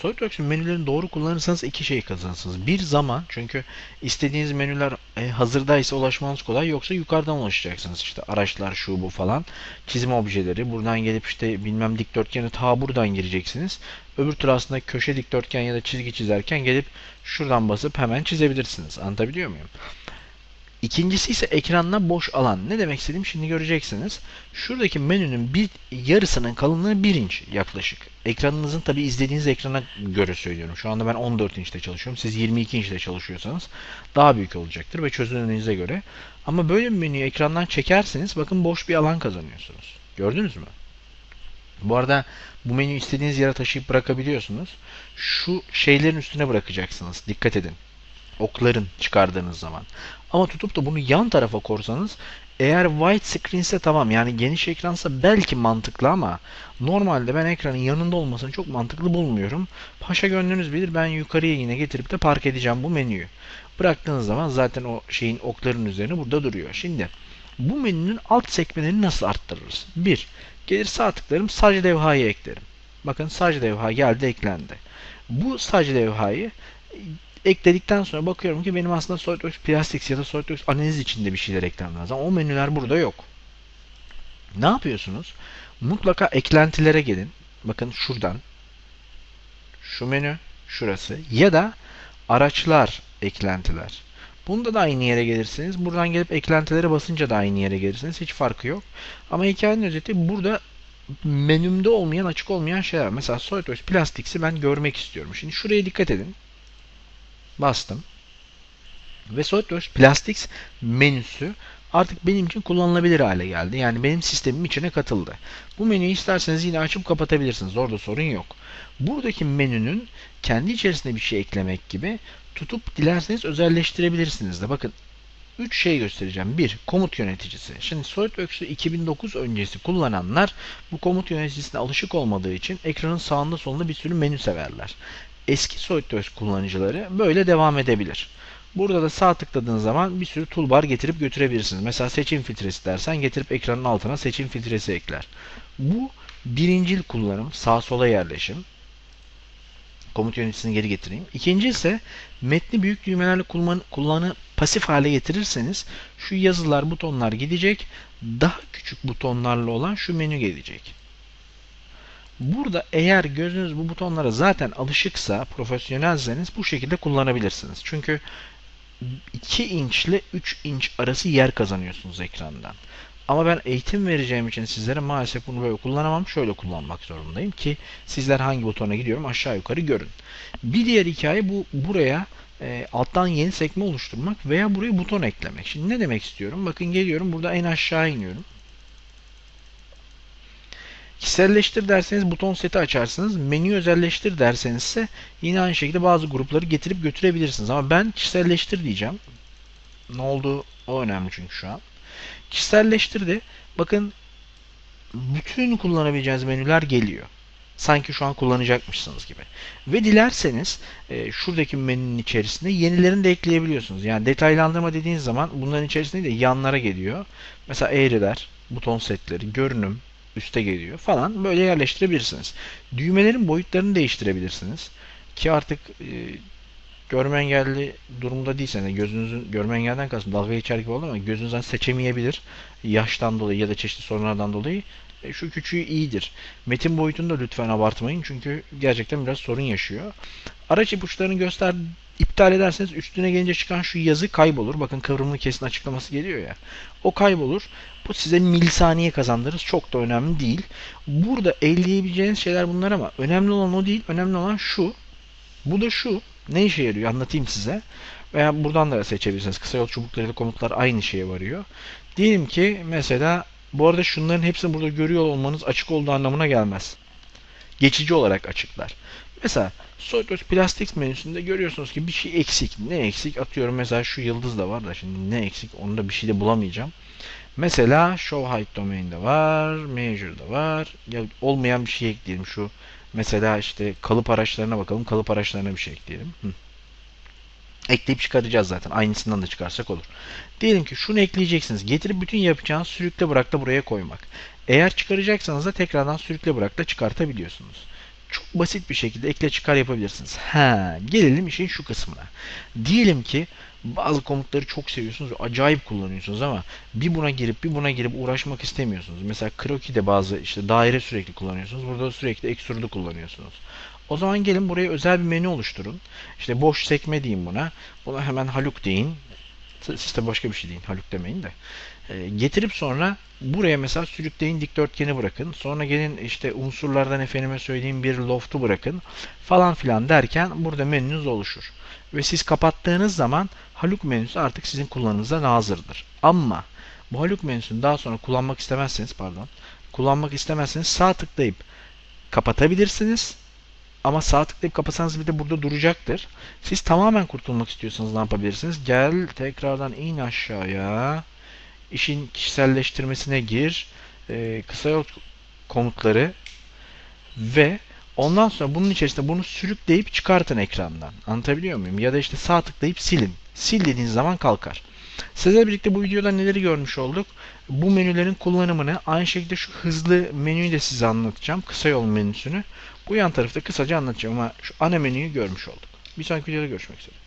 SolidWorks'ün menülerini doğru kullanırsanız iki şey kazanırsınız. Bir zaman çünkü istediğiniz menüler e, hazırdaysa ulaşmanız kolay yoksa yukarıdan ulaşacaksınız. İşte araçlar şu bu falan. Çizim objeleri. Buradan gelip işte bilmem dikdörtgeni ta buradan gireceksiniz. Öbür tur aslında köşe dikdörtgen ya da çizgi çizerken gelip şuradan basıp hemen çizebilirsiniz. Anlatabiliyor muyum? İkincisi ise ekranla boş alan. Ne demek istediğim şimdi göreceksiniz. Şuradaki menünün bir yarısının kalınlığı 1 inç yaklaşık. Ekranınızın tabi izlediğiniz ekrana göre söylüyorum. Şu anda ben 14 inçte çalışıyorum. Siz 22 inçte çalışıyorsanız daha büyük olacaktır ve çözünürlüğünüze göre. Ama böyle bir menüyü ekrandan çekerseniz bakın boş bir alan kazanıyorsunuz. Gördünüz mü? Bu arada bu menüyü istediğiniz yere taşıyıp bırakabiliyorsunuz. Şu şeylerin üstüne bırakacaksınız. Dikkat edin okların çıkardığınız zaman. Ama tutup da bunu yan tarafa korsanız eğer white screen ise tamam yani geniş ekransa belki mantıklı ama normalde ben ekranın yanında olmasını çok mantıklı bulmuyorum. Paşa gönlünüz bilir ben yukarıya yine getirip de park edeceğim bu menüyü. Bıraktığınız zaman zaten o şeyin okların üzerine burada duruyor. Şimdi bu menünün alt sekmelerini nasıl arttırırız? 1. Gelir sağ tıklarım sadece levhayı eklerim. Bakın sadece levha geldi eklendi. Bu sadece levhayı ekledikten sonra bakıyorum ki benim aslında SolidWorks Plastics ya da SolidWorks analiz içinde bir şeyler eklemem lazım. O menüler burada yok. Ne yapıyorsunuz? Mutlaka eklentilere gelin. Bakın şuradan. Şu menü. Şurası. Ya da araçlar eklentiler. Bunda da aynı yere gelirsiniz. Buradan gelip eklentilere basınca da aynı yere gelirsiniz. Hiç farkı yok. Ama hikayenin özeti burada menümde olmayan, açık olmayan şeyler. Mesela SolidWorks Plastics'i ben görmek istiyorum. Şimdi şuraya dikkat edin. Bastım. Ve SolidWorks Plastics menüsü artık benim için kullanılabilir hale geldi. Yani benim sistemim içine katıldı. Bu menüyü isterseniz yine açıp kapatabilirsiniz. Orada sorun yok. Buradaki menünün kendi içerisinde bir şey eklemek gibi tutup dilerseniz özelleştirebilirsiniz de. Bakın 3 şey göstereceğim. 1. Komut yöneticisi. Şimdi SolidWorks'u 2009 öncesi kullananlar bu komut yöneticisine alışık olmadığı için ekranın sağında solunda bir sürü menü severler eski SolidWorks kullanıcıları böyle devam edebilir. Burada da sağ tıkladığınız zaman bir sürü toolbar getirip götürebilirsiniz. Mesela seçim filtresi dersen getirip ekranın altına seçim filtresi ekler. Bu birincil kullanım, sağ sola yerleşim. Komut yöneticisini geri getireyim. İkinci ise metni büyük düğmelerle kullanı, kullanı pasif hale getirirseniz şu yazılar, butonlar gidecek. Daha küçük butonlarla olan şu menü gelecek. Burada eğer gözünüz bu butonlara zaten alışıksa, profesyonelseniz bu şekilde kullanabilirsiniz. Çünkü 2 inç ile 3 inç arası yer kazanıyorsunuz ekrandan. Ama ben eğitim vereceğim için sizlere maalesef bunu böyle kullanamam. Şöyle kullanmak zorundayım ki sizler hangi butona gidiyorum aşağı yukarı görün. Bir diğer hikaye bu buraya e, alttan yeni sekme oluşturmak veya buraya buton eklemek. Şimdi ne demek istiyorum? Bakın geliyorum burada en aşağı iniyorum. Kişiselleştir derseniz buton seti açarsınız. Menü özelleştir derseniz ise yine aynı şekilde bazı grupları getirip götürebilirsiniz. Ama ben kişiselleştir diyeceğim. Ne oldu? O önemli çünkü şu an. Kişiselleştirdi. Bakın bütün kullanabileceğiniz menüler geliyor. Sanki şu an kullanacakmışsınız gibi. Ve dilerseniz e, şuradaki menünün içerisinde yenilerini de ekleyebiliyorsunuz. Yani detaylandırma dediğiniz zaman bunların içerisinde de yanlara geliyor. Mesela eğriler, buton setleri, görünüm, üste geliyor falan böyle yerleştirebilirsiniz. Düğmelerin boyutlarını değiştirebilirsiniz. Ki artık e, görme engelli durumda değilseniz gözünüzün görme engelden kastım dalga geçer gibi oldu ama gözünüzden seçemeyebilir. Yaştan dolayı ya da çeşitli sorunlardan dolayı e, şu küçüğü iyidir. Metin boyutunu da lütfen abartmayın çünkü gerçekten biraz sorun yaşıyor. Araç ipuçlarını göster iptal ederseniz üstüne gelince çıkan şu yazı kaybolur. Bakın kıvrımlı kesin açıklaması geliyor ya. O kaybolur. Bu size milisaniye kazandırır. Çok da önemli değil. Burada elleyebileceğiniz şeyler bunlar ama önemli olan o değil. Önemli olan şu. Bu da şu. Ne işe yarıyor? Anlatayım size. Veya buradan da seçebilirsiniz. Kısa yol çubuklarıyla komutlar aynı şeye varıyor. Diyelim ki mesela bu arada şunların hepsini burada görüyor olmanız açık olduğu anlamına gelmez. Geçici olarak açıklar. Mesela SolidWorks Plastics menüsünde görüyorsunuz ki bir şey eksik. Ne eksik? Atıyorum mesela şu yıldız da var da şimdi ne eksik onu da bir şey de bulamayacağım. Mesela show height domain'de var, measure'da var. Ya olmayan bir şey ekleyelim şu. Mesela işte kalıp araçlarına bakalım. Kalıp araçlarına bir şey ekleyelim. Hı. Ekleyip çıkaracağız zaten. Aynısından da çıkarsak olur. Diyelim ki şunu ekleyeceksiniz. Getirip bütün yapacağınız sürükle bırak da buraya koymak. Eğer çıkaracaksanız da tekrardan sürükle bırak da çıkartabiliyorsunuz basit bir şekilde ekle çıkar yapabilirsiniz. Ha, gelelim işin şu kısmına. Diyelim ki bazı komutları çok seviyorsunuz ve acayip kullanıyorsunuz ama bir buna girip bir buna girip uğraşmak istemiyorsunuz. Mesela Kroki'de bazı işte daire sürekli kullanıyorsunuz. Burada sürekli extrude'u kullanıyorsunuz. O zaman gelin buraya özel bir menü oluşturun. İşte boş sekme diyeyim buna. Buna hemen Haluk deyin. Siz başka bir şey deyin. Haluk demeyin de. E, getirip sonra buraya mesela sürükleyin dikdörtgeni bırakın. Sonra gelin işte unsurlardan efendime söyleyeyim bir loft'u bırakın. Falan filan derken burada menünüz oluşur. Ve siz kapattığınız zaman Haluk menüsü artık sizin kullanınıza hazırdır. Ama bu Haluk menüsünü daha sonra kullanmak istemezseniz pardon kullanmak istemezseniz sağ tıklayıp kapatabilirsiniz. Ama sağ tıklayıp kapatsanız bir de burada duracaktır. Siz tamamen kurtulmak istiyorsanız ne yapabilirsiniz? Gel tekrardan in aşağıya. İşin kişiselleştirmesine gir. Ee, kısa yol komutları ve ondan sonra bunun içerisinde bunu sürükleyip çıkartın ekrandan. Anlatabiliyor muyum? Ya da işte sağ tıklayıp silin. Sil dediğiniz zaman kalkar. Sizlerle birlikte bu videoda neleri görmüş olduk? Bu menülerin kullanımını aynı şekilde şu hızlı menüyü de size anlatacağım. Kısa yol menüsünü. Bu yan tarafta kısaca anlatacağım ama şu ana menüyü görmüş olduk. Bir sonraki videoda görüşmek üzere.